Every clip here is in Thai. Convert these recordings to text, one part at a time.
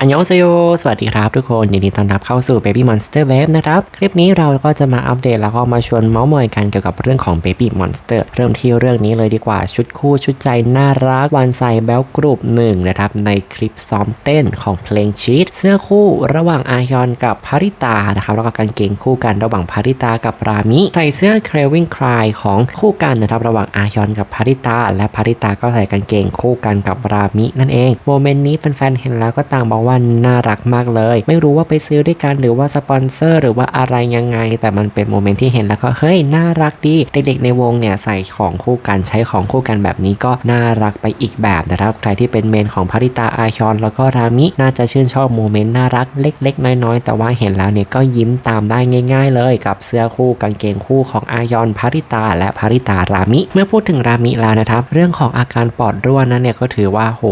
อันยองเซโยสวัสดีครับทุกคน ยินดีต้อนรับเข้าสู่ Baby Monster Wave นะครับ คลิปนี้เราก็จะมาอัปเดตแล้วก็มาชวนเมาส์มอยกันเกี่ยวกับเรื่องของ Baby Monster เริ่มที่เรื่องนี้เลยดีกว่าชุดคู่ชุดใจน่ารักวันใสแบลกรุ๊ปหนึ่งนะครับ ในคลิปซ้อมเต้นของเพลงชีตเสื้อคู่ระหว่างอายอนกับพาริตานะครับแล้วก็กางเกงคู่กันระหว่างพาริตากับรามิ ใส่เสื้อ Craving Cry ของคู่กันนะครับระหว่างอายอนกับพาริตาและพาริตาก็ใส่กางเกงคู่กันกับรามินั่นเองโมเมนต์นี้แฟนๆเห็นแล้วก็ต่างบอกว่าน่ารักมากเลย ไม่รู้ว่าไปซื้อด้วยกันหรือว่าสปอนเซอร์ หรือว่าอะไรยังไง แต่มันเป็นโมเมนต์ที่เห็นแล้วก็เฮ้ยน่ารักดีเด็กๆในวงเนี่ยใส่ของคู่กันใช้ของคู่กันแบบนี้ก็น่ารักไปอีกแบบนะครับใครที่เป็นเมนของพาริตาอายอนแล้วก็รามิน่าจะชื่นชอบโมเมนต์น่ารักเล็ก ๆ น้อยๆ แต่ว่าเห็นแล้วเนี่ยก็ยิ้มตามได้ง่าย ๆ เลยกับเสื้อคู่กางเกงคู่ของอายอนพาริตา และพาริตารามิ เมื่อพูดถึงรามิแล้วนะครับ เรื่องของอาการปอดรั่วนั้นเนี่ยก็ถือว่าโห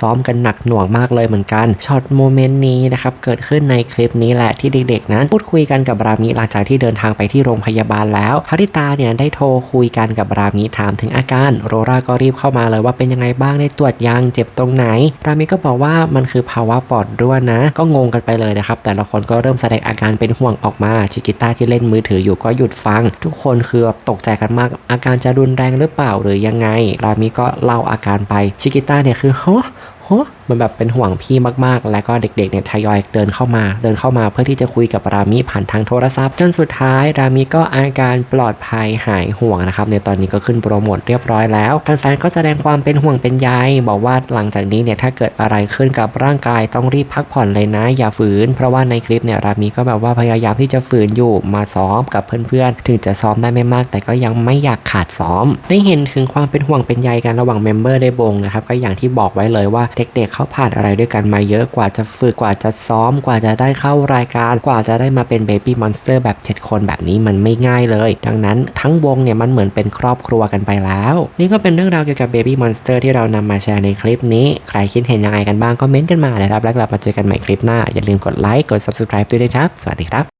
ซ้อมกันหนักหน่วงมากเลยเหมือนกันช็อตโมเมนต์นี้นะครับเกิดขึ้นในคลิปนี้แหละที่เด็กๆ นั้นพูดคุยกันกับรามิหลังจากที่เดินทางไปที่โรงพยาบาลแล้วพาริตาเนี่ยได้โทรคุยกันกับรามิถามถึงอาการ โรราก็รีบเข้ามาเลยว่าเป็นยังไงบ้างได้ตรวจยังเจ็บตรงไหน รามิก็บอกว่ามันคือภาวะปอดรั่วนะ ก็งงกันไปเลยนะครับ แต่ละคนก็เริ่มแสดงอาการเป็นห่วงออกมาชิกิต้าที่เล่นมือถืออยู่ก็หยุดฟัง ทุกคนคือแบบตกใจกันมาก อาการจะรุนแรงหรือเปล่าหรือยังไง รามิก็เล่าอาการไปชิกิต้าเนี่ยคือฮะ ฮะมันแบบเป็นห่วงพี่มากๆ แล้วก็เด็กๆเนี่ยทยอยเดินเข้ามา เดินเข้ามาเพื่อที่จะคุยกับรามิผ่านทางโทรศัพท์ จนสุดท้ายรามิก็อาการปลอดภัยหายห่วงนะครับในตอนนี้ก็ขึ้นโปรโมทเรียบร้อยแล้วแฟนๆก็แสดงความเป็นห่วงเป็นใยบอกว่าหลังจากนี้เนี่ยถ้าเกิดอะไรขึ้นกับร่างกายต้องรีบพักผ่อนเลยนะ อย่าฝืน เพราะว่าในคลิปเนี่ยรามิก็แบบว่าพยายามที่จะฝืนอยู่มาซ้อมกับเพื่อนๆ ถึงจะซ้อมได้ไม่มาก แต่ก็ยังไม่อยากขาดซ้อม ได้เห็นถึงความเป็นห่วงเป็นใยกันระหว่างเมมเบอร์ในวงนะครับก็อย่างที่บอกไว้เลยว่าเเด็กๆเขาผ่านอะไรด้วยกันมาเยอะกว่าจะฝึกกว่าจะซ้อมกว่าจะได้เข้ารายการกว่าจะได้มาเป็นเบบี้มอนสเตอร์แบบ 7 คนแบบนี้มันไม่ง่ายเลย ดังนั้นทั้งวงเนี่ยมันเหมือนเป็นครอบครัวกันไปแล้ว นี่ก็เป็นเรื่องราวเกี่ยวกับเบบี้มอนสเตอร์ที่เรานำมาแชร์ในคลิปนี้ ใครคิดเห็นยังไงกันบ้างก็เม้นต์กันมานะครับ แล้วกลับมาเจอกันใหม่คลิปหน้า อย่าลืมกดไลค์กด subscribe ด้วยนะครับ สวัสดีครับ